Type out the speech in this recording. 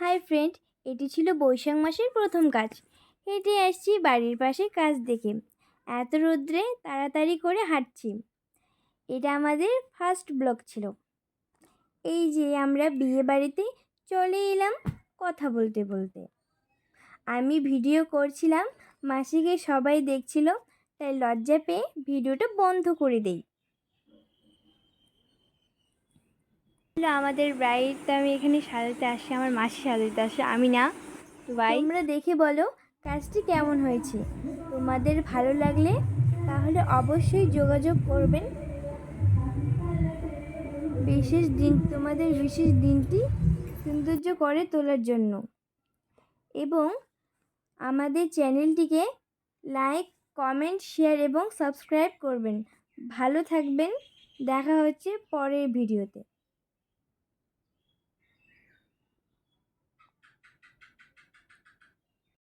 Hi friend, এটি ছিল বৈশাখ মাসের প্রথম কাজ। হেঁটে আসছি বাড়ির পাশে কাজ দেখে। এত রৌদ্রে তাড়াতাড়ি করে হাঁটছি। এটা আমাদের ফার্স্ট ব্লগ ছিল। এই যে আমরা বিয়ে বাড়িতে চলে এলাম কথা বলতে বলতে। আমি ভিডিও করছিলাম, মাসিকে সবাই দেখছিল, তাই লজ্জা পেয়ে ভিডিওটা বন্ধ করে দেই। আমাদের ব্রাইডটা আমি এখানে সাজাতে আসি, আমার মাসি সাজাতে আসে, আমি না। ভাই তোমরা দেখে বলো, কাজটি কেমন হয়েছে? তোমাদের ভালো লাগলে তাহলে অবশ্যই যোগাযোগ করবেন। বিশেষ দিন, তোমাদের বিশেষ দিনটি সৌন্দর্য করে তোলার জন্য। এবং আমাদের চ্যানেলটিকে লাইক, কমেন্ট, শেয়ার এবং সাবস্ক্রাইব করবেন। ভালো থাকবেন, দেখা হচ্ছে পরের ভিডিওতে।